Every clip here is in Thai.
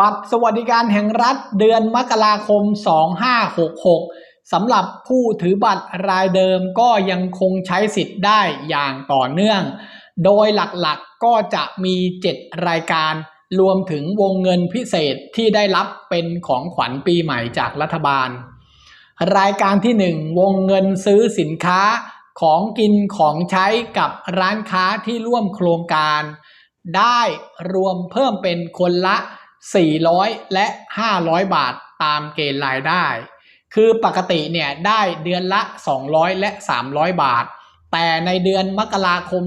บัตรสวัสดิการแห่งรัฐเดือนมกราคม 2566สำหรับผู้ถือบัตรรายเดิมก็ยังคงใช้สิทธิ์ได้อย่างต่อเนื่อง โดยหลักๆก็จะมี 7 รายการ รวมถึงวงเงินพิเศษที่ได้รับเป็นของขวัญปีใหม่จากรัฐบาล รายการที่ 1 วงเงินซื้อสินค้าของกินของใช้กับร้านค้าที่ร่วมโครงการ ได้รวมเพิ่มเป็นคนละ 400 และ 500 บาทตามเกณฑ์รายได้ คือปกติเนี่ยได้เดือนละ 200 และ 300 บาท แต่ในเดือนมกราคม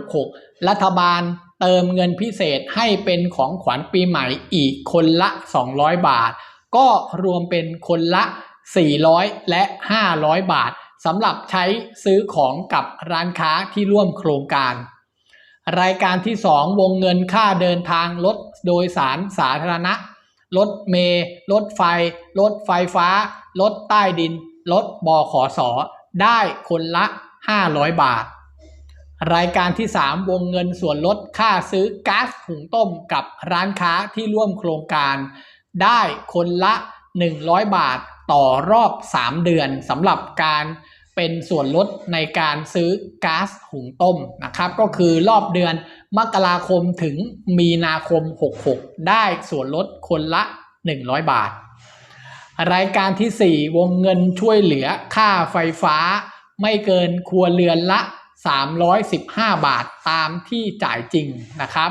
2566 รัฐบาลเติมเงินพิเศษให้เป็นของขวัญปีใหม่อีกคนละ 200 บาท ก็รวมเป็นคนละ 400 และ 500 บาทสำหรับใช้ซื้อของกับร้านค้าที่ร่วมโครงการ รายการที่ 2 วงเงินค่าเดินทางรถ โดยสารสาธารณะ รถเมล์รถไฟ รถไฟฟ้า รถใต้ดิน รถบขสได้คนละ 500 บาท รายการที่ 3 วงเงินส่วนลดค่าซื้อก๊าซหุงต้มกับร้านค้าที่ร่วมโครงการ ได้คนละ 100 บาทต่อรอบ 3 เดือนสำหรับการ เป็นส่วนลดในการซื้อก๊าซหุงต้มนะครับ ก็คือรอบเดือนมกราคมถึงมีนาคม 66 ได้ส่วนลดคนละ 100 บาท รายการที่ 4 วงเงินช่วยเหลือค่าไฟฟ้า ไม่เกินครัวเรือนละ 315 บาทตามที่จ่ายจริงนะครับ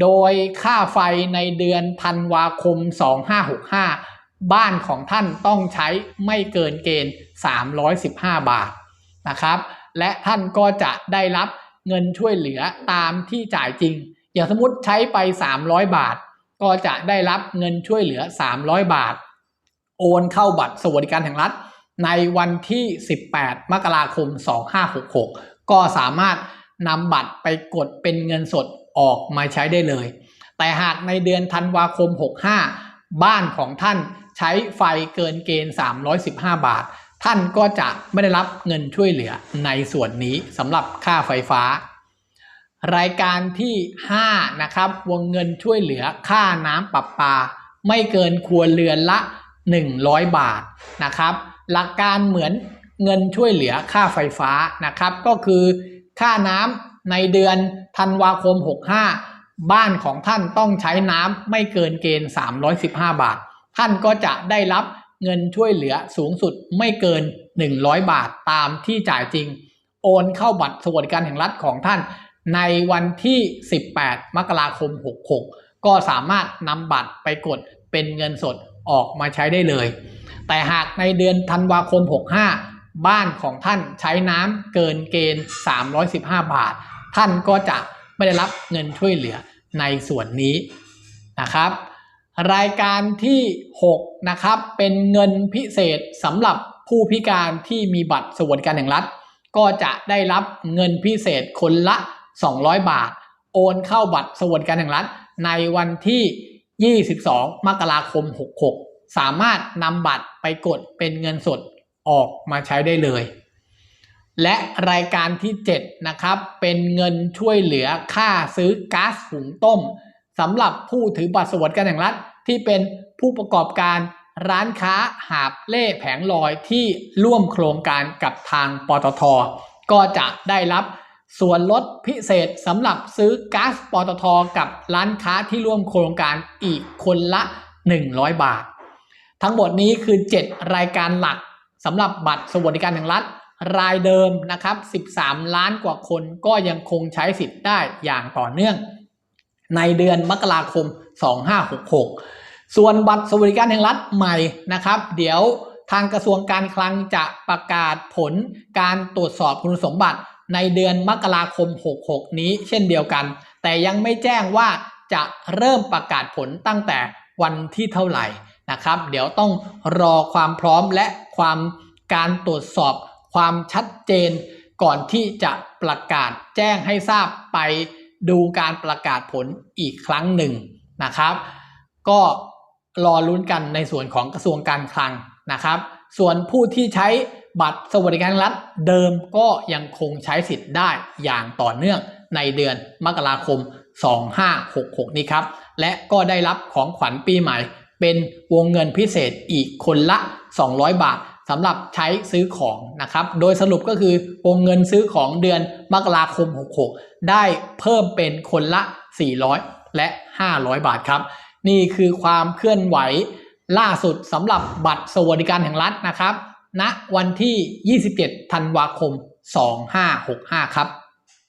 โดยค่าไฟในเดือนธันวาคม 2565 บ้านของท่านต้องใช้ไม่เกินเกณฑ์ 315 บาทนะครับ และท่านก็จะได้รับเงินช่วยเหลือตามที่จ่ายจริง อย่างสมมติใช้ไป 300 บาท ก็จะได้รับเงินช่วยเหลือ 300 บาท โอนเข้าบัตรสวัสดิการแห่งรัฐ ในวันที่ 18 มกราคม 2566 ก็สามารถนำบัตรไปกดเป็นเงินสดออกมาใช้ได้เลย แต่หากในเดือนธันวาคม 65 บ้านของท่าน ใช้ไฟเกินเกณฑ์ 315 บาท ท่านก็จะไม่ได้รับเงินช่วยเหลือในส่วนนี้สำหรับค่าไฟฟ้า รายการที่ 5 นะครับ วงเงินช่วยเหลือค่าน้ำประปา ไม่เกินครัวเรือนละ 100 บาทนะครับ หลักการเหมือนเงินช่วยเหลือค่าไฟฟ้านะครับ ก็คือค่าน้ำในเดือนธันวาคม 65 บ้านของท่านต้องใช้น้ำไม่เกินเกณฑ์ 315 บาท ท่านก็จะได้รับเงินช่วยเหลือสูงสุดไม่เกิน 100 บาทตามที่จ่ายจริง โอนเข้าบัตรสวัสดิการแห่งรัฐของท่าน ในวันที่ 18 มกราคม 66 ก็สามารถนำบัตรไปกดเป็นเงินสดออกมาใช้ได้เลย แต่หากในเดือนธันวาคม 65 บ้านของท่านใช้น้ำเกินเกณฑ์ 315 บาท ท่านก็จะไม่ได้รับเงินช่วยเหลือในส่วนนี้นะครับ รายการที่ 6 นะครับ เป็นเงินพิเศษสำหรับผู้พิการที่มีบัตรสวัสดิการแห่งรัฐ ก็จะได้รับเงินพิเศษคนละ 200 บาท โอนเข้าบัตรสวัสดิการแห่งรัฐ ในวันที่ 22 มกราคม 66 สามารถนำบัตรไปกดเป็นเงินสดออกมาใช้ได้เลย และรายการที่ 7 นะครับ เป็นเงินช่วยเหลือค่าซื้อก๊าซหุงต้ม สำหรับผู้ถือบัตรสวัสดิการแห่งรัฐ ที่เป็นผู้ประกอบการร้านค้าหาบเล่แผงลอยที่ร่วมโครงการกับทางปตท ก็จะได้รับส่วนลดพิเศษสำหรับซื้อก๊าซปตท กับร้านค้าที่ร่วมโครงการอีกคนละ 100 บาท ทั้งหมดนี้คือ 7 รายการหลักสำหรับบัตรสวัสดิการแห่งรัฐรายเดิมนะครับ 13 ล้านกว่าคนก็ยังคงใช้สิทธิ์ได้อย่างต่อเนื่อง ในเดือนมกราคม 2566 ส่วนบัตรสวัสดิการแห่งรัฐใหม่นะครับ เดี๋ยวทางกระทรวงการคลังจะประกาศผลการตรวจสอบคุณสมบัติในเดือนมกราคม 66 นี้เช่นเดียวกัน แต่ยังไม่แจ้งว่าจะเริ่มประกาศผลตั้งแต่วันที่เท่าไหร่นะครับ เดี๋ยวต้องรอความพร้อมและความการตรวจสอบความชัดเจน ก่อนที่จะประกาศแจ้งให้ทราบไป ดูการประกาศผลอีกครั้งหนึ่งนะครับ ก็รอลุ้นกันในส่วนของกระทรวงการคลังนะครับ ส่วนผู้ที่ใช้บัตรสวัสดิการรัฐเดิมก็ยังคงใช้สิทธิ์ได้อย่างต่อเนื่องในเดือนมกราคม 2566 นี้ครับ และก็ได้รับของขวัญปีใหม่เป็นวงเงินพิเศษอีกคนละ 200 บาท สำหรับใช้ซื้อของนะครับ โดยสรุปก็คือวงเงินซื้อของเดือนมกราคม 66 ได้เพิ่มเป็นคนละ 400 และ 500 บาทครับ นี่คือความเคลื่อนไหวล่าสุดสำหรับบัตรสวัสดิการแห่งรัฐนะครับณวันที่ 27 ธันวาคม 2565 ครับ